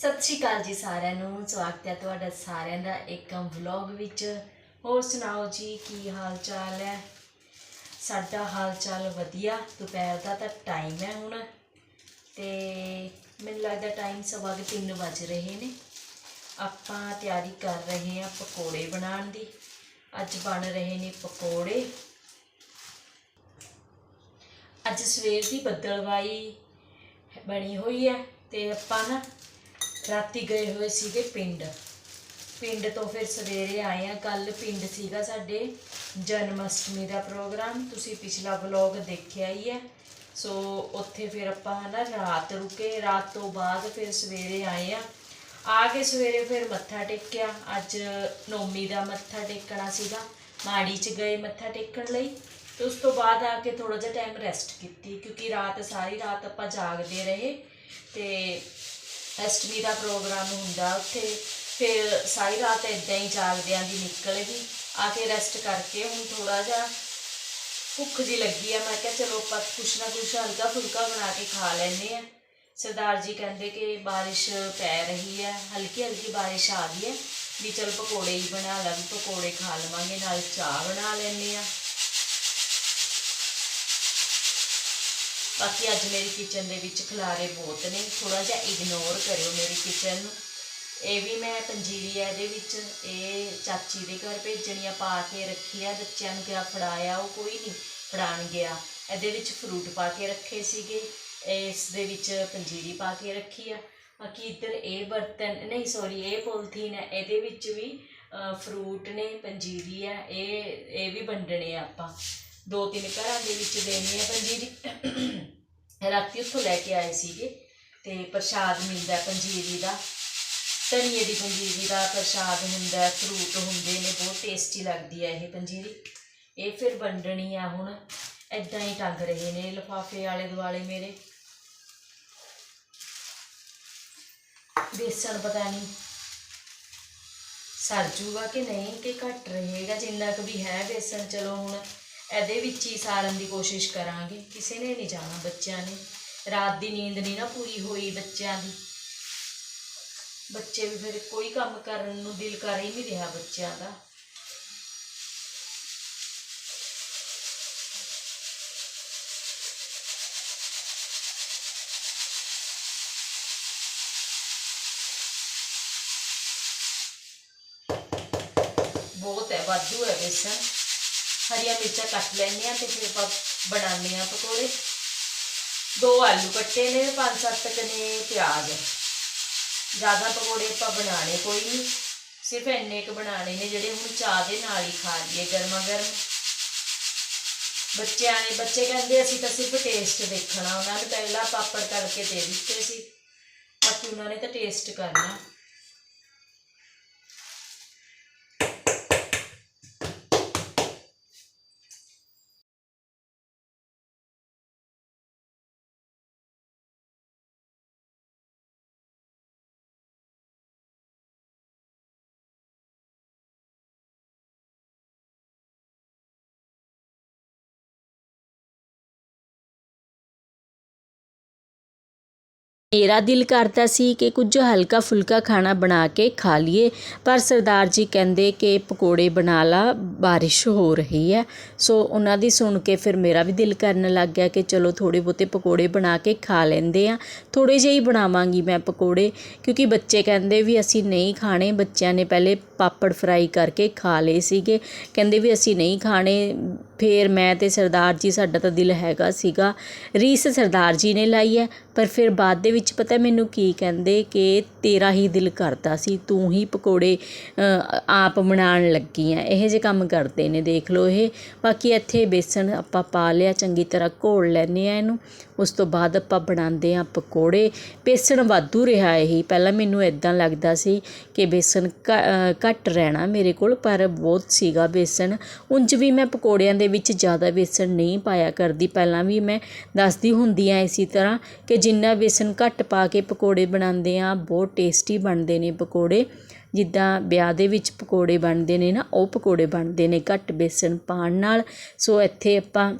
ਸਤਿ ਸ਼੍ਰੀ ਅਕਾਲ ਜੀ ਸਾਰਿਆਂ ਨੂੰ, ਸਵਾਗਤ ਹੈ ਤੁਹਾਡਾ ਸਾਰਿਆਂ ਦਾ ਇੱਕ ਵਲੌਗ ਵਿੱਚ। ਹੋਰ ਸੁਣਾਓ ਜੀ, ਕੀ ਹਾਲ ਚਾਲ ਹੈ? ਸਾਡਾ ਹਾਲ ਚਾਲ ਵਧੀਆ, ਦੁਪਹਿਰ ਦਾ ਤਾਂ ਟਾਈਮ ਹੈ ਹੁਣ। ਤੇ ਮੈਨੂੰ ਲੱਗਦਾ ਟਾਈਮ ਸਵਾ ਕੁ ਤਿੰਨ ਵੱਜ ਰਹੇ ਨੇ। ਆਪਾਂ ਤਿਆਰੀ ਕਰ ਰਹੇ ਹਾਂ ਪਕੌੜੇ ਬਣਾਉਣ ਦੀ। ਅੱਜ ਬਣ ਰਹੇ ਨੇ ਪਕੌੜੇ। ਅੱਜ ਸਵੇਰ ਦੀ ਬੱਦਲਵਾਈ ਬਣੀ ਹੋਈ ਹੈ ਤੇ ਆਪਾਂ ਨਾ ਰਾਤੀ ਗਏ ਹੋਏ ਸੀਗੇ ਪਿੰਡ। ਪਿੰਡ ਤੋਂ ਫਿਰ ਸਵੇਰੇ ਆਏ ਆ। ਕੱਲ ਪਿੰਡ ਸੀਗਾ ਸਾਡੇ ਜਨਮ ਅਸ਼ਟਮੀ ਦਾ ਪ੍ਰੋਗਰਾਮ। ਤੁਸੀਂ ਪਿਛਲਾ ਵਲੌਗ ਦੇਖਿਆ ਹੀ ਹੈ। ਸੋ ਉੱਥੇ ਫਿਰ ਆਪਾਂ ਨਾ ਰਾਤ ਰੁਕੇ। ਰਾਤ ਤੋਂ ਬਾਅਦ ਫਿਰ ਸਵੇਰੇ ਆਏ ਆ। ਆ ਕੇ ਸਵੇਰੇ ਫਿਰ ਮੱਥਾ ਟੇਕਿਆ। ਅੱਜ ਨੌਮੀ ਦਾ ਮੱਥਾ ਟੇਕਣਾ ਸੀਗਾ। ਮਾੜੀ ਚ ਗਏ ਮੱਥਾ ਟੇਕਣ ਲਈ। ਤੇ ਉਸ ਤੋਂ ਬਾਅਦ ਆ ਕੇ ਥੋੜਾ ਜਿਹਾ ਟਾਈਮ ਰੈਸਟ ਕੀਤੀ। ਕਿਉਂਕਿ ਰਾਤ, ਸਾਰੀ ਰਾਤ ਆਪਾਂ ਜਾਗਦੇ ਰਹੇ। ਤੇ ਅਸ਼ਟਮੀ ਦਾ ਪ੍ਰੋਗਰਾਮ ਹੁੰਦਾ ਉੱਥੇ, ਫਿਰ ਸਾਰੀ ਰਾਤ ਇਦਾਂ ਹੀ ਜਾਗਦਿਆਂ ਦੀ ਨਿਕਲ ਗਈ, ਆ ਕੇ ਰੈਸਟ ਕਰਕੇ ਹੁਣ ਥੋੜਾ ਜਿਹਾ ਭੁੱਖ ਜੀ ਲੱਗੀ ਆ, ਮੈਂ ਕਿਹਾ ਚਲੋ ਆਪਾਂ ਕੁਛ ਨਾ ਕੁਛ ਹਲਕਾ ਫੁਲਕਾ ਬਣਾ ਕੇ ਖਾ ਲੈਨੇ ਆ। ਸਰਦਾਰ ਜੀ ਕਹਿੰਦੇ ਕਿ ਬਾਰਿਸ਼ ਪੈ ਰਹੀ ਹੈ, ਹਲਕੀ ਹਲਕੀ ਬਾਰਿਸ਼ ਆ ਗਈ ਹੈ, ਵੀ ਚਲ ਪਕੌੜੇ ਹੀ ਬਣਾ ਲਾ, ਪਕੌੜੇ ਖਾ ਲਵਾਂਗੇ, ਨਾਲ ਚਾਹ ਬਣਾ ਲੈਨੇ ਆ। ਬਾਕੀ ਅੱਜ ਮੇਰੀ ਕਿਚਨ ਦੇ ਵਿੱਚ ਖਲਾਰੇ ਬਹੁਤ ਨੇ ਥੋੜਾ ਜਿਹਾ ਇਗਨੋਰ ਕਰਿਓ ਮੇਰੀ ਕਿਚਨ ਨੂੰ। ਇਹ ਵੀ ਮੈਂ ਪੰਜੀਰੀ ਆ ਇਹਦੇ ਵਿੱਚ, ਇਹ ਚਾਚੀ ਦੇ ਘਰ ਭੇਜਣੀਆਂ ਪਾ ਕੇ ਰੱਖੀ ਆ ਬੱਚਿਆਂ ਨੂੰ ਕਿਹਾ ਫੜਾਇਆ, ਉਹ ਕੋਈ ਨਹੀਂ ਫੜਾਣ ਗਿਆ। ਇਹਦੇ ਵਿੱਚ ਫਰੂਟ ਪਾ ਕੇ ਰੱਖੇ ਸੀਗੇ, ਇਸ ਦੇ ਵਿੱਚ ਪੰਜੀਰੀ ਪਾ ਕੇ ਰੱਖੀ ਆ। ਬਾਕੀ ਇੱਧਰ ਇਹ ਬਰਤਨ, ਨਹੀਂ ਸੌਰੀ ਇਹ ਪੋਲੀਥੀਨ ਹੈ ਇਹਦੇ ਵਿੱਚ ਵੀ ਫਰੂਟ ਨੇ, ਪੰਜੀਰੀ ਹੈ ਇਹ ਇਹ ਵੀ ਵੰਡਣੇ ਆ ਆਪਾਂ। ਦੋ ਤਿੰਨ ਘਰਾਂ ਦੇ ਵਿੱਚ ਦੇਣੀ ਹੈ ਪੰਜੀਰੀ ਰਾਤੀ ਉੱਥੋਂ ਲੈ ਕੇ ਆਏ ਸੀਗੇ ਤੇ ਪ੍ਰਸ਼ਾਦ ਮਿਲਦਾ ਪੰਜੀਰੀ ਦਾ ਧਨੀਏ ਦੀ ਪੰਜੀਰੀ ਦਾ ਪ੍ਰਸ਼ਾਦ ਹੁੰਦਾ ਫਰੂਟ ਹੁੰਦੇ ਨੇ, ਬਹੁਤ ਟੇਸਟੀ ਲੱਗਦੀ ਹੈ ਇਹ ਪੰਜੀਰੀ ਇਹ ਫਿਰ ਵੰਡਣੀ ਆ ਹੁਣ ਐਦਾਂ ਹੀ ਟੰਗ ਰਹੇ ਨੇ ਲਿਫਾਫੇ ਆਲੇ ਦੁਆਲੇ ਮੇਰੇ। ਬੇਸਣ ਪਤਾ ਨਹੀਂ ਸਰ ਜੂਗਾ ਕਿ ਨਹੀਂ, ਕਿ ਘਟ ਰਹੇਗਾ, ਜਿੰਨਾ ਕੁ ਵੀ ਹੈ ਬੇਸਣ, ਚਲੋ ਹੁਣ ਇਹਦੇ ਵਿੱਚ ਹੀ ਸਾਰਨ ਦੀ ਕੋਸ਼ਿਸ਼ ਕਰਾਂਗੇ। ਕਿਸੇ ਨੇ ਨਹੀਂ ਜਾਣਾ ਬੱਚਿਆਂ ਨੇ। ਰਾਤ ਦੀ ਨੀਂਦ ਨਹੀਂ ਨਾ ਪੂਰੀ ਹੋਈ ਬੱਚਿਆਂ ਦੀ। ਬੱਚੇ ਵੀ ਫਿਰ ਕੋਈ ਕੰਮ ਕਰਨ ਨੂੰ ਦਿਲ ਕਰ ਹੀ ਨਹੀਂ ਰਿਹਾ ਬੱਚਿਆਂ ਦਾ। ਬਹੁਤ ਹੈ, ਵਾਧੂ ਹੈ ਬੇਸਣ ਹਰੀਆਂ ਮਿਰਚਾਂ ਕੱਟ ਲੈਂਦੇ ਆ ਤੇ ਫਿਰ ਆਪਾਂ ਬਣਾਉਂਦੇ ਆ ਪਕੌੜੇ। ਦੋ ਆਲੂ ਕੱਟੇ ਨੇ, ਪੰਜ ਸੱਤ ਕਨੇ ਪਿਆਜ਼। ਜ਼ਿਆਦਾ ਪਕੌੜੇ ਆਪਾਂ ਬਣਾਣੇ ਕੋਈ ਨਹੀਂ। ਸਿਰਫ ਇੰਨੇ ਕੁ ਬਣਾਣੇ ਨੇ ਜਿਹੜੇ ਹੁਣ ਚਾਹ ਦੇ ਨਾਲ ਹੀ ਖਾ ਲਈਏ ਗਰਮਾ ਗਰਮ ਬੱਚਿਆਂ ਨੇ, ਬੱਚੇ ਕਹਿੰਦੇ ਅਸੀਂ ਤਾਂ ਸਿਰਫ ਟੇਸਟ ਦੇਖਣਾ, ਉਹਨਾਂ ਨੇ ਪਹਿਲਾਂ ਪਾਪੜ ਕਰਕੇ ਦੇ ਦਿੱਤੇ ਸੀ। ਬਾਕੀ ਉਹਨਾਂ ਨੇ ਤਾਂ ਟੇਸਟ ਕਰਨਾ। ਮੇਰਾ ਦਿਲ ਕਰਦਾ ਸੀ ਕਿ ਕੁਝ ਹਲਕਾ ਫੁਲਕਾ ਖਾਣਾ ਬਣਾ ਕੇ ਖਾ ਲਈਏ, ਪਰ ਸਰਦਾਰ ਜੀ ਕਹਿੰਦੇ ਕਿ ਪਕੌੜੇ ਬਣਾ ਲਾ, ਬਾਰਿਸ਼ ਹੋ ਰਹੀ ਹੈ। ਸੋ ਉਹਨਾਂ ਦੀ ਸੁਣ ਕੇ ਫਿਰ ਮੇਰਾ ਵੀ ਦਿਲ ਕਰਨ ਲੱਗ ਗਿਆ ਕਿ ਚਲੋ ਥੋੜੇ ਬਹੁਤੇ ਪਕੌੜੇ ਬਣਾ ਕੇ ਖਾ ਲੈਂਦੇ ਆ ਥੋੜੇ ਜਿਹੇ ਹੀ ਬਣਾਵਾਂਗੀ ਮੈਂ ਪਕੌੜੇ, ਕਿਉਂਕਿ ਬੱਚੇ ਕਹਿੰਦੇ ਵੀ ਅਸੀਂ ਨਹੀਂ ਖਾਣੇ। ਬੱਚਿਆਂ ਨੇ ਪਹਿਲੇ ਪਾਪੜ ਫਰਾਈ ਕਰਕੇ ਖਾ ਲਏ ਸੀਗੇ। ਕਹਿੰਦੇ ਵੀ ਅਸੀਂ ਨਹੀਂ ਖਾਣੇ। ਫਿਰ ਮੈਂ ਤੇ ਸਰਦਾਰ ਜੀ, ਸਾਡਾ ਤਾਂ ਦਿਲ ਹੈਗਾ ਸੀਗਾ। ਰੀਸ ਸਰਦਾਰ ਜੀ ਨੇ ਲਾਈ ਹੈ, ਪਰ ਫਿਰ ਬਾਅਦ ਦੇ ਵਿੱਚ ਪਤਾ ਮੈਨੂੰ ਕੀ ਕਹਿੰਦੇ ਕਿ ਤੇਰਾ ਹੀ ਦਿਲ ਕਰਦਾ ਸੀ, ਤੂੰ ਹੀ ਪਕੌੜੇ ਆਪ ਬਣਾਉਣ ਲੱਗੀ ਆ। ਇਹੋ ਜਿਹੇ ਕੰਮ ਕਰਦੇ ਨੇ, ਦੇਖ ਲਓ ਇਹ। ਬਾਕੀ ਇੱਥੇ ਬੇਸਣ ਆਪਾਂ ਪਾ ਲਿਆ, ਚੰਗੀ ਤਰ੍ਹਾਂ ਘੋਲ ਲੈਂਦੇ ਹਾਂ ਇਹਨੂੰ। ਉਸ ਤੋਂ ਬਾਅਦ ਆਪਾਂ ਬਣਾਉਂਦੇ ਹਾਂ ਪਕੌੜੇ। ਬੇਸਣ ਵਾਧੂ ਰਿਹਾ ਇਹ। ਪਹਿਲਾਂ ਮੈਨੂੰ ਇਦਾਂ ਲੱਗਦਾ ਸੀ ਕਿ ਬੇਸਣ ਘੱਟ ਰਹਿਣਾ ਮੇਰੇ ਕੋਲ, ਪਰ ਬਹੁਤ ਸੀਗਾ ਬੇਸਣ। ਉਂਝ ਵੀ ਮੈਂ ਪਕੌੜਿਆਂ ਦੇ ਵਿੱਚ ਜ਼ਿਆਦਾ ਬੇਸਣ ਨਹੀਂ ਪਾਇਆ ਕਰਦੀ। ਪਹਿਲਾਂ ਵੀ ਮੈਂ ਦੱਸਦੀ ਹੁੰਦੀ ਆ ਇਸੇ ਤਰ੍ਹਾਂ ਕਿ ਜਿੰਨਾ ਬੇਸਣ ਘੱਟ ਘੱਟ ਪਾ ਕੇ ਪਕੌੜੇ ਬਣਾਉਂਦੇ ਹਾਂ ਬਹੁਤ ਟੇਸਟੀ ਬਣਦੇ ਨੇ ਪਕੌੜੇ। ਜਿੱਦਾਂ ਵਿਆਹ ਦੇ ਵਿੱਚ ਪਕੌੜੇ ਬਣਦੇ ਨੇ ਨਾ, ਉਹ ਪਕੌੜੇ ਬਣਦੇ ਨੇ ਘੱਟ ਬੇਸਣ ਪਾਉਣ ਨਾਲ। ਸੋ ਇੱਥੇ ਆਪਾਂ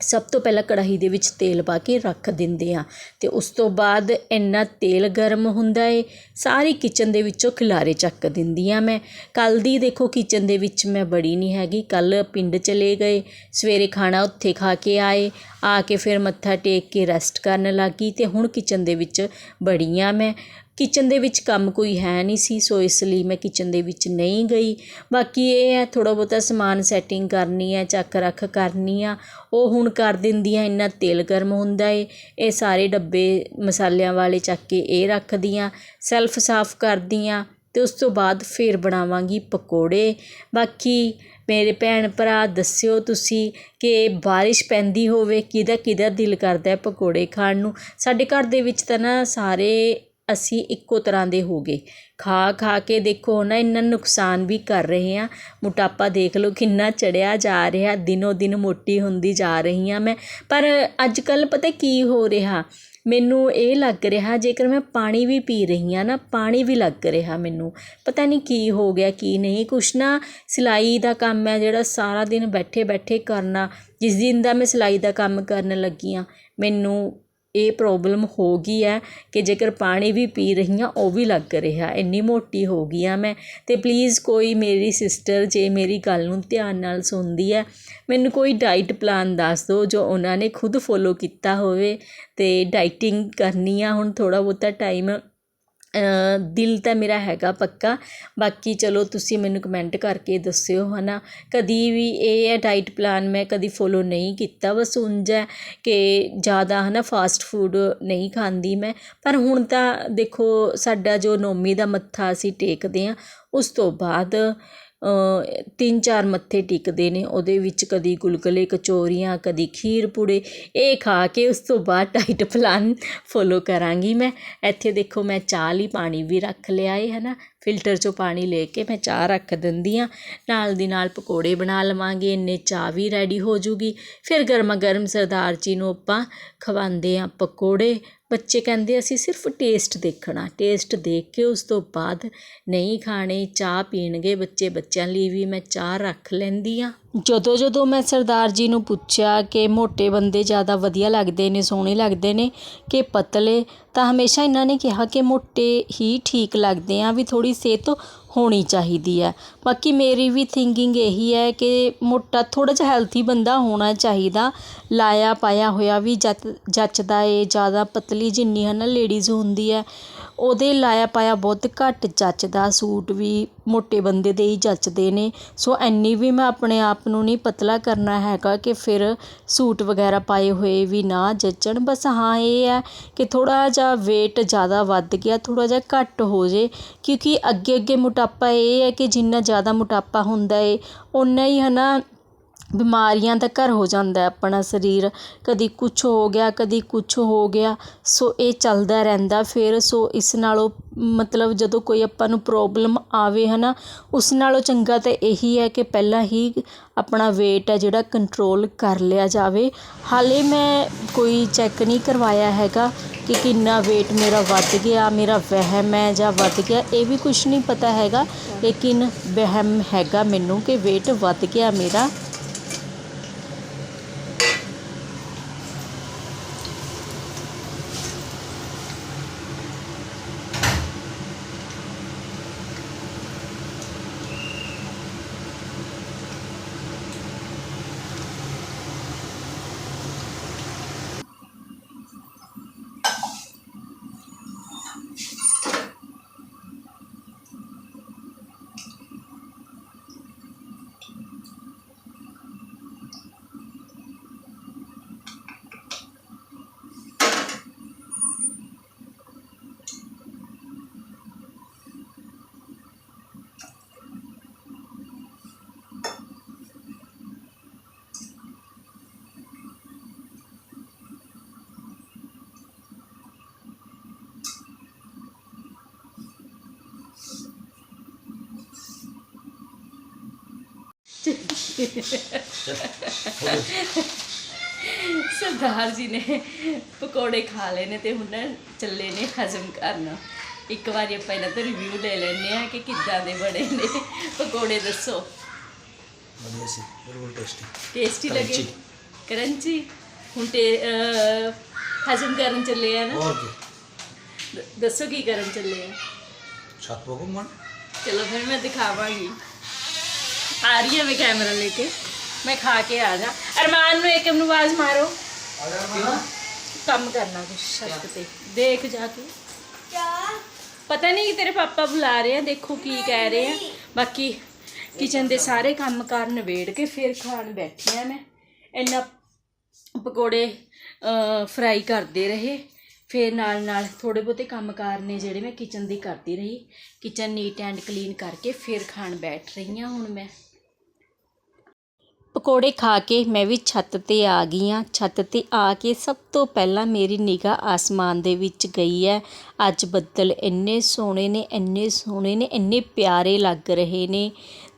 ਸਭ ਤੋਂ ਪਹਿਲਾਂ ਕੜਾਹੀ ਦੇ ਵਿੱਚ ਤੇਲ ਪਾ ਕੇ ਰੱਖ ਦਿੰਦੇ ਹਾਂ ਅਤੇ ਉਸ ਤੋਂ ਬਾਅਦ ਇੰਨਾ ਤੇਲ ਗਰਮ ਹੁੰਦਾ ਏ, ਸਾਰੀ ਕਿਚਨ ਦੇ ਵਿੱਚੋਂ ਖਿਲਾਰੇ ਚੱਕ ਦਿੰਦੀ ਹਾਂ ਮੈਂ। ਕੱਲ੍ਹ ਦੀ ਦੇਖੋ ਕਿਚਨ ਦੇ ਵਿੱਚ ਮੈਂ ਬੜੀ ਨਹੀਂ ਹੈਗੀ, ਕੱਲ੍ਹ ਪਿੰਡ ਚਲੇ ਗਏ, ਸਵੇਰੇ ਖਾਣਾ ਉੱਥੇ ਖਾ ਕੇ ਆਏ, ਆ ਕੇ ਫਿਰ ਮੱਥਾ ਟੇਕ ਕੇ ਰੈਸਟ ਕਰਨ ਲੱਗ ਗਈ ਅਤੇ ਹੁਣ ਕਿਚਨ ਦੇ ਵਿੱਚ ਬੜੀ ਹਾਂ ਮੈਂ। ਕਿਚਨ ਦੇ ਵਿੱਚ ਕੰਮ ਕੋਈ ਹੈ ਨਹੀਂ ਸੀ, ਸੋ ਇਸ ਲਈ ਮੈਂ ਕਿਚਨ ਦੇ ਵਿੱਚ ਨਹੀਂ ਗਈ। ਬਾਕੀ ਇਹ ਹੈ ਥੋੜਾ ਬਹੁਤਾ ਸਮਾਨ ਸੈਟਿੰਗ ਕਰਨੀ ਹੈ, ਚੱਕ ਰੱਖ ਕਰਨੀ ਆ। ਉਹ ਹੁਣ ਕਰ ਦਿੰਦੀ ਆ ਇੰਨਾ ਤੇਲ ਗਰਮ ਹੁੰਦਾ ਏ। ਇਹ ਸਾਰੇ ਡੱਬੇ ਮਸਾਲਿਆਂ ਵਾਲੇ ਚੱਕ ਕੇ ਇਹ ਰੱਖਦੀ ਰੱਖਦੀਆਂ ਸੈਲਫ ਸਾਫ਼ ਕਰਦੀ ਕਰਦੀਆਂ ਤੇ ਉਸ ਤੋਂ ਬਾਅਦ ਫਿਰ ਬਣਾਵਾਂਗੀ ਪਕੌੜੇ। ਬਾਕੀ ਮੇਰੇ ਭੈਣ ਭਰਾ, ਦੱਸਿਓ ਤੁਸੀਂ ਕਿ ਬਾਰਿਸ਼ ਪੈਂਦੀ ਹੋਵੇ ਕਿਹਦਾ ਕਿਹਦਾ ਦਿਲ ਕਰਦਾ ਹੈ ਪਕੌੜੇ ਖਾਣ ਨੂੰ? ਸਾਡੇ ਘਰ ਦੇ ਵਿੱਚ ਤਾਂ ਨਾ ਸਾਰੇ ਅਸੀਂ ਇੱਕੋ ਤਰ੍ਹਾਂ ਦੇ ਹੋ ਗਏ। ਖਾ ਖਾ ਕੇ ਦੇਖੋ ਨਾ, ਇੰਨਾ ਨੁਕਸਾਨ ਵੀ ਕਰ ਰਹੇ ਹਾਂ। ਮੋਟਾਪਾ ਦੇਖ ਲਓ, ਕਿੰਨਾ ਚੜਿਆ ਜਾ ਰਿਹਾ। ਦਿਨੋ ਦਿਨ ਮੋਟੀ ਹੁੰਦੀ ਜਾ ਰਹੀ ਹਾਂ ਮੈਂ। ਪਰ ਅੱਜ ਕੱਲ੍ਹ ਪਤਾ ਕੀ ਹੋ ਰਿਹਾ? ਮੈਨੂੰ ਇਹ ਲੱਗ ਰਿਹਾ, ਜੇਕਰ ਮੈਂ ਪਾਣੀ ਵੀ ਪੀ ਰਹੀ ਹਾਂ ਨਾ, ਪਾਣੀ ਵੀ ਲੱਗ ਰਿਹਾ ਮੈਨੂੰ। ਪਤਾ ਨਹੀਂ ਕੀ ਹੋ ਗਿਆ, ਕੀ ਨਹੀਂ। ਕੁਛ ਨਾ, ਸਿਲਾਈ ਦਾ ਕੰਮ ਹੈ ਜਿਹੜਾ ਸਾਰਾ ਦਿਨ ਬੈਠੇ ਬੈਠੇ ਕਰਨਾ। ਜਿਸ ਦਿਨ ਦਾ ਮੈਂ ਸਿਲਾਈ ਦਾ ਕੰਮ ਕਰਨ ਲੱਗੀ ਹਾਂ, ਮੈਨੂੰ ਇਹ ਪ੍ਰੋਬਲਮ ਹੋ ਗਈ ਹੈ ਕਿ ਜੇਕਰ ਪਾਣੀ ਵੀ ਪੀ ਰਹੀ ਹਾਂ, ਉਹ ਵੀ ਲੱਗ ਰਿਹਾ। ਇੰਨੀ ਮੋਟੀ ਹੋ ਗਈ ਹਾਂ ਮੈਂ। ਅਤੇ ਪਲੀਜ਼ ਕੋਈ ਮੇਰੀ ਸਿਸਟਰ ਜੇ ਮੇਰੀ ਗੱਲ ਨੂੰ ਧਿਆਨ ਨਾਲ ਸੁਣਦੀ ਹੈ, ਮੈਨੂੰ ਕੋਈ ਡਾਇਟ ਪਲਾਨ ਦੱਸ ਦਿਓ ਜੋ ਉਹਨਾਂ ਨੇ ਖੁਦ ਫੋਲੋ ਕੀਤਾ ਹੋਵੇ। ਅਤੇ ਡਾਇਟਿੰਗ ਕਰਨੀ ਆ, ਹੁਣ ਥੋੜ੍ਹਾ ਬਹੁਤਾ ਟਾਈਮ ਦਿਲ ਤਾਂ ਮੇਰਾ ਹੈਗਾ ਪੱਕਾ। ਬਾਕੀ ਚਲੋ ਤੁਸੀਂ ਮੈਨੂੰ ਕਮੈਂਟ ਕਰਕੇ ਦੱਸਿਓ ਹੈ ਨਾ ਕਦੀ ਵੀ ਇਹ ਹੈ ਡਾਈਟ ਪਲਾਨ ਮੈਂ ਕਦੀ ਫੋਲੋ ਨਹੀਂ ਕੀਤਾ। ਬਸ ਉਂਝ ਹੈ ਕਿ ਜ਼ਿਆਦਾ ਹੈ ਨਾ ਫਾਸਟ ਫੂਡ ਨਹੀਂ ਖਾਂਦੀ ਮੈਂ। ਪਰ ਹੁਣ ਤਾਂ ਦੇਖੋ, ਸਾਡਾ ਜੋ ਨੌਮੀ ਦਾ ਮੱਥਾ ਅਸੀਂ ਟੇਕਦੇ ਹਾਂ, ਉਸ ਤੋਂ ਬਾਅਦ ਤਿੰਨ ਚਾਰ ਮੱਥੇ ਟਿਕਦੇ ਨੇ, ਉਹਦੇ ਵਿੱਚ ਕਦੀ ਗੁਲਗੁਲੇ, ਕਚੋਰੀਆਂ, ਕਦੀ ਖੀਰ ਪੂੜੇ, ਇਹ ਖਾ ਕੇ ਉਸ ਤੋਂ ਬਾਅਦ ਡਾਈਟ ਪਲਾਨ ਫੋਲੋ ਕਰਾਂਗੀ ਮੈਂ। ਇੱਥੇ ਦੇਖੋ ਮੈਂ ਚਾਹ ਲਈ ਪਾਣੀ ਵੀ ਰੱਖ ਲਿਆ ਏ ਹੈ ਨਾ ਫਿਲਟਰ 'ਚੋਂ ਪਾਣੀ ਲੈ ਕੇ ਮੈਂ ਚਾਹ ਰੱਖ ਦਿੰਦੀ ਹਾਂ ਨਾਲ ਦੀ ਨਾਲ ਪਕੌੜੇ ਬਣਾ ਲਵਾਂਗੇ, ਇੰਨੇ ਚਾਹ ਵੀ ਰੈਡੀ ਹੋ ਜੂਗੀ। ਫਿਰ ਗਰਮਾ ਗਰਮ ਸਰਦਾਰ ਜੀ ਨੂੰ ਆਪਾਂ ਖਵਾਉਂਦੇ ਹਾਂ ਪਕੌੜੇ ਬੱਚੇ ਕਹਿੰਦੇ ਅਸੀਂ ਸਿਰਫ ਟੇਸਟ ਦੇਖਣਾ ਟੇਸਟ ਦੇਖ ਕੇ ਉਸ ਤੋਂ ਬਾਅਦ ਨਹੀਂ ਖਾਣੇ, ਚਾਹ ਪੀਣਗੇ ਬੱਚੇ, ਬੱਚਿਆਂ ਲਈ ਵੀ ਮੈਂ ਚਾਹ ਰੱਖ ਲੈਂਦੀ ਹਾਂ। ਜਦੋਂ ਜਦੋਂ ਮੈਂ ਸਰਦਾਰ ਜੀ ਨੂੰ ਪੁੱਛਿਆ ਕਿ ਮੋਟੇ ਬੰਦੇ ਜ਼ਿਆਦਾ ਵਧੀਆ ਲੱਗਦੇ ਨੇ, ਸੋਹਣੇ ਲੱਗਦੇ ਨੇ ਕਿ ਪਤਲੇ, ਤਾਂ ਹਮੇਸ਼ਾ ਇਹਨਾਂ ਨੇ ਕਿਹਾ ਕਿ ਮੋਟੇ ਹੀ ਠੀਕ ਲੱਗਦੇ ਆ, ਵੀ ਥੋੜੀ ਸਿਹਤ ਹੋਣੀ ਚਾਹੀਦੀ ਹੈ। ਬਾਕੀ ਮੇਰੀ ਵੀ ਥਿੰਕਿੰਗ ਇਹੀ ਹੈ ਕਿ ਮੋਟਾ ਥੋੜ੍ਹਾ ਜਿਹਾ ਹੈਲਥੀ ਬੰਦਾ ਹੋਣਾ ਚਾਹੀਦਾ। ਲਾਇਆ ਪਾਇਆ ਹੋਇਆ ਵੀ ਜੱਚ ਜੱਚਦਾ ਏ, ਜ਼ਿਆਦਾ ਪਤਲੀ ਜਿੰਨੀ ਹੈ ਨਾ ਲੇਡੀਜ਼ ਹੁੰਦੀ ਹੈ। ਉਹਦੇ ਲਾਇਆ ਪਾਇਆ ਬਹੁਤ ਘੱਟ ਜੱਚਦਾ ਸੂਟ ਵੀ ਮੋਟੇ ਬੰਦੇ ਦੇ ਹੀ ਜੱਚਦੇ ਨੇ। ਸੋ ਐਨੀ ਵੀ ਮੈਂ ਆਪਣੇ ਆਪ ਨੂੰ ਨਹੀਂ ਪਤਲਾ ਕਰਨਾ ਹੈਗਾ ਕਿ ਫਿਰ ਸੂਟ ਵਗੈਰਾ ਪਾਏ ਹੋਏ ਵੀ ਨਾ ਜੱਚਣ ਬਸ ਹਾਂ, ਇਹ ਹੈ ਕਿ ਥੋੜ੍ਹਾ ਜਿਹਾ ਵੇਟ ਜ਼ਿਆਦਾ ਵੱਧ ਗਿਆ, ਥੋੜ੍ਹਾ ਜਿਹਾ ਘੱਟ ਹੋ ਜੇ। ਕਿਉਂਕਿ ਅੱਗੇ ਅੱਗੇ ਮੋਟਾਪਾ ਇਹ ਹੈ ਕਿ ਜਿੰਨਾ ਜ਼ਿਆਦਾ ਮੋਟਾਪਾ ਹੁੰਦਾ ਏ, ਓਨਾ ਹੀ ਹੈ ਨਾ ਬਿਮਾਰੀਆਂ ਦਾ ਘਰ ਹੋ ਜਾਂਦਾ ਆਪਣਾ ਸਰੀਰ। ਕਦੀ ਕੁਛ ਹੋ ਗਿਆ, ਕਦੀ ਕੁਛ ਹੋ ਗਿਆ, ਸੋ ਇਹ ਚੱਲਦਾ ਰਹਿੰਦਾ। ਫਿਰ ਸੋ ਇਸ ਨਾਲੋਂ ਮਤਲਬ ਜਦੋਂ ਕੋਈ ਆਪਾਂ ਨੂੰ ਪ੍ਰੋਬਲਮ ਆਵੇ ਹੈ ਨਾ ਉਸ ਨਾਲੋਂ ਚੰਗਾ ਤਾਂ ਇਹੀ ਹੈ ਕਿ ਪਹਿਲਾਂ ਹੀ ਆਪਣਾ ਵੇਟ ਹੈ ਜਿਹੜਾ ਕੰਟਰੋਲ ਕਰ ਲਿਆ ਜਾਵੇ। ਹਾਲੇ ਮੈਂ ਕੋਈ ਚੈੱਕ ਨਹੀਂ ਕਰਵਾਇਆ ਹੈਗਾ ਕਿ ਕਿੰਨਾ ਵੇਟ ਮੇਰਾ ਵੱਧ ਗਿਆ, ਮੇਰਾ ਵਹਿਮ ਹੈ ਜਾਂ ਵੱਧ ਗਿਆ। ਇਹ ਵੀ ਕੁਝ ਨਹੀਂ ਪਤਾ ਹੈਗਾ, ਲੇਕਿਨ ਵਹਿਮ ਹੈਗਾ ਮੈਨੂੰ ਕਿ ਵੇਟ ਵੱਧ ਗਿਆ ਮੇਰਾ। ਸਰਦਾਰ ਜੀ ਨੇ ਪਕੌੜੇ ਖਾ ਲਏ ਨੇ ਤੇ ਹੁਣ ਚੱਲੇ ਨੇ ਹਜ਼ਮ ਕਰਨਾ। ਇੱਕ ਵਾਰੀ ਆਪਾਂ ਇਹਨਾਂ ਤੋਂ ਰਿਵਿਊ ਲੈ ਲੈਣੇ ਆ ਕਿ ਕਿੱਦਾਂ ਦੇ ਬਣੇ ਨੇ। ਪਕੌੜੇ ਦੱਸੋ। ਵਧੀਆ ਸੀ ਬਿਲਕੁਲ ਟੇਸਟੀ ਟੇਸਟੀ ਲੱਗੇ? ਕਰੰਚੀ ਹੁਣ ਤੇ ਹਜ਼ਮ ਕਰਨ ਚੱਲੇ ਆ ਨਾ। ਹੋਰ ਕੀ? ਦੱਸੋ ਕੀ ਕਰਨ ਚੱਲੇ ਆ। ਛੱਤ ਪਕੌੜਾ ਚਲੋ ਫਿਰ ਮੈਂ ਦਿਖਾਵਾਂਗੀ। ਆ ਰਹੀ ਹਾਂ ਮੈਂ ਕੈਮਰਾ ਲੈ ਕੇ। ਮੈਂ ਖਾ ਕੇ ਆ ਜਾ। ਅਰਮਾਨ ਨੂੰ ਏਕਮ ਨੂੰ ਆਵਾਜ਼ ਮਾਰੋ। ਕੰਮ ਕਰਨਾ ਕੁਛ ਛੱਤ ਤੇ। ਦੇਖ ਜਾ ਕੇ। ਪਤਾ ਨਹੀਂ ਤੇਰੇ ਪਾਪਾ ਬੁਲਾ ਰਹੇ ਆ ਦੇਖੋ ਕੀ ਕਹਿ ਰਹੇ ਆ। ਬਾਕੀ ਕਿਚਨ ਦੇ ਸਾਰੇ ਕੰਮ ਕਾਰ ਨਿਬੇੜ ਕੇ ਫਿਰ ਖਾਣ ਬੈਠੀ ਆ ਮੈਂ। ਇੰਨਾ ਪਕੌੜੇ ਫਰਾਈ ਕਰਦੇ ਰਹੇ। ਫਿਰ ਨਾਲ ਨਾਲ ਥੋੜੇ ਬਹੁਤੇ ਕੰਮਕਾਰ ਨੇ ਜਿਹੜੇ ਮੈਂ ਕਿਚਨ ਦੀ ਕਰਦੀ ਰਹੀ। ਕਿਚਨ ਨੀਟ ਐਂਡ ਕਲੀਨ ਕਰਕੇ ਫਿਰ ਖਾਣ ਬੈਠ ਰਹੀ ਹਾਂ ਹੁਣ ਮੈਂ। ਪਕੌੜੇ ਖਾ ਕੇ ਮੈਂ ਵੀ ਛੱਤ ਤੇ ਆ ਗਈ ਹਾਂ। ਛੱਤ ਤੇ ਆ ਕੇ ਸਭ ਤੋਂ ਪਹਿਲਾਂ ਮੇਰੀ ਨਿਗਾਹ ਆਸਮਾਨ ਦੇ ਵਿੱਚ ਗਈ ਹੈ। ਅੱਜ ਬੱਦਲ ਇੰਨੇ ਸੋਹਣੇ ਨੇ, ਇੰਨੇ ਸੋਹਣੇ ਨੇ, ਇੰਨੇ ਪਿਆਰੇ ਲੱਗ ਰਹੇ ਨੇ।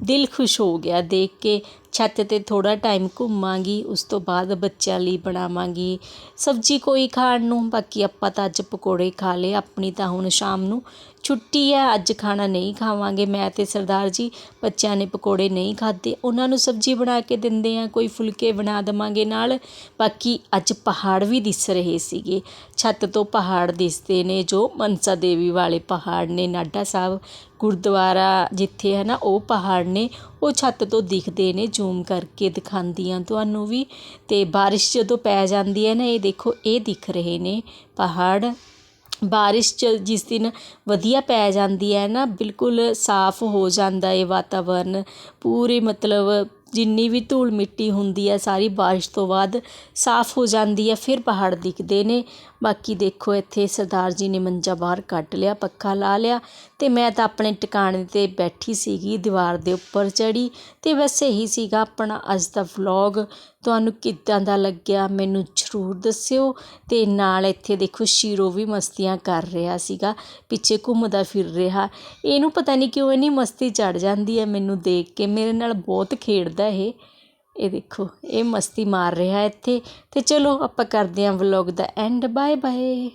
ਦਿਲ ਖੁਸ਼ ਹੋ ਗਿਆ ਦੇਖ ਕੇ। ਛੱਤ ਤੇ ਥੋੜ੍ਹਾ ਟਾਈਮ ਘੁੰਮਾਂਗੀ, ਉਸ ਤੋਂ ਬਾਅਦ ਬੱਚਿਆਂ ਲਈ ਬਣਾਵਾਂਗੀ। ਸਬਜ਼ੀ ਕੋਈ ਖਾਣ ਨੂੰ, ਬਾਕੀ ਆਪਾਂ ਤਾਂ ਅੱਜ ਪਕੌੜੇ ਖਾ ਲਏ। ਆਪਣੀ ਤਾਂ ਹੁਣ ਸ਼ਾਮ ਨੂੰ ਛੁੱਟੀ ਹੈ, ਅੱਜ ਖਾਣਾ ਨਹੀਂ ਖਾਵਾਂਗੇ। ਮੈਂ ਤੇ ਸਰਦਾਰ ਜੀ ਬੱਚਿਆਂ ਨੇ ਪਕੌੜੇ ਨਹੀਂ ਖਾਧੇ। ਉਹਨਾਂ ਨੂੰ ਸਬਜ਼ੀ ਬਣਾ ਕੇ ਦਿੰਦੇ ਹਾਂ, ਕੋਈ ਫੁਲਕੇ ਬਣਾ ਦੇਵਾਂਗੇ ਨਾਲ। ਬਾਕੀ ਅੱਜ ਪਹਾੜ ਵੀ ਦਿਸ ਰਹੇ ਸੀਗੇ। ਛੱਤ ਤੋਂ ਪਹਾੜ ਦਿਸਦੇ ਨੇ, ਜੋ ਮਨਸਾ ਦੇਵੀ ਵਾਲੇ ਪਹਾੜ ਨੇ। ਨਾਡਾ ਸਾਹਿਬ ਗੁਰਦੁਆਰਾ ਜਿੱਥੇ ਹੈ ਨਾ, ਉਹ ਪਹਾੜ ਨੇ। ਉਹ ਛੱਤ ਤੋਂ ਦਿਖਦੇ ਨੇ, ਜ਼ੂਮ ਕਰਕੇ ਦਿਖਾਉਂਦੀਆਂ ਤੁਹਾਨੂੰ ਵੀ। ਤੇ ਬਾਰਿਸ਼ ਜਦੋਂ ਪੈ ਜਾਂਦੀ ਹੈ ਨਾ, ਇਹ ਦੇਖੋ, ਇਹ ਦਿਖ ਰਹੇ ਨੇ ਪਹਾੜ। ਬਾਰਿਸ਼ ਚ ਜਿਸ ਦਿਨ ਵਧੀਆ ਪੈ ਜਾਂਦੀ ਹੈ ਨਾ, ਬਿਲਕੁਲ ਸਾਫ਼ ਹੋ ਜਾਂਦਾ ਹੈ ਵਾਤਾਵਰਨ। ਪੂਰੀ ਮਤਲਬ ਜਿੰਨੀ ਵੀ ਧੂਲ ਮਿੱਟੀ ਹੁੰਦੀ ਹੈ, ਸਾਰੀ ਬਾਰਿਸ਼ ਤੋਂ ਬਾਅਦ ਸਾਫ਼ ਹੋ ਜਾਂਦੀ ਹੈ, ਫਿਰ ਪਹਾੜ ਦਿਖਦੇ ਨੇ। ਬਾਕੀ ਦੇਖੋ, ਇੱਥੇ ਸਰਦਾਰ ਜੀ ਨੇ ਮੰਜਾ ਬਾਹਰ ਕੱਢ ਲਿਆ, ਪੱਖਾ ਲਾ ਲਿਆ ਅਤੇ ਮੈਂ ਤਾਂ ਆਪਣੇ ਟਿਕਾਣੇ ਤੇ ਬੈਠੀ ਸੀਗੀ, ਦੀਵਾਰ ਦੇ ਉੱਪਰ ਚੜ੍ਹੀ ਅਤੇ ਬਸ ਇਹੀ ਸੀਗਾ ਆਪਣਾ ਅੱਜ ਦਾ ਵਲੋਗ ਤੁਹਾਨੂੰ ਕਿੱਦਾਂ ਦਾ ਲੱਗਿਆ ਮੈਨੂੰ ਜ਼ਰੂਰ ਦੱਸਿਓ ਅਤੇ ਨਾਲ ਇੱਥੇ ਦੇਖੋ ਸ਼ੀਰੋ ਵੀ ਮਸਤੀਆਂ ਕਰ ਰਿਹਾ ਸੀਗਾ, ਪਿੱਛੇ ਘੁੰਮਦਾ ਫਿਰ ਰਿਹਾ। ਇਹਨੂੰ ਪਤਾ ਨਹੀਂ ਕਿਉਂ ਇੰਨੀ ਮਸਤੀ ਚੜ੍ਹ ਜਾਂਦੀ ਹੈ ਮੈਨੂੰ ਦੇਖ ਕੇ, ਮੇਰੇ ਨਾਲ ਬਹੁਤ ਖੇਡਦਾ ਇਹ। ਇਹ ਦੇਖੋ ਇਹ ਮਸਤੀ ਮਾਰ ਰਿਹਾ ਇੱਥੇ। ਅਤੇ ਚਲੋ, ਆਪਾਂ ਕਰਦੇ ਹਾਂ ਵਲੋਗ ਦਾ ਐਂਡ ਬਾਏ ਬਾਏ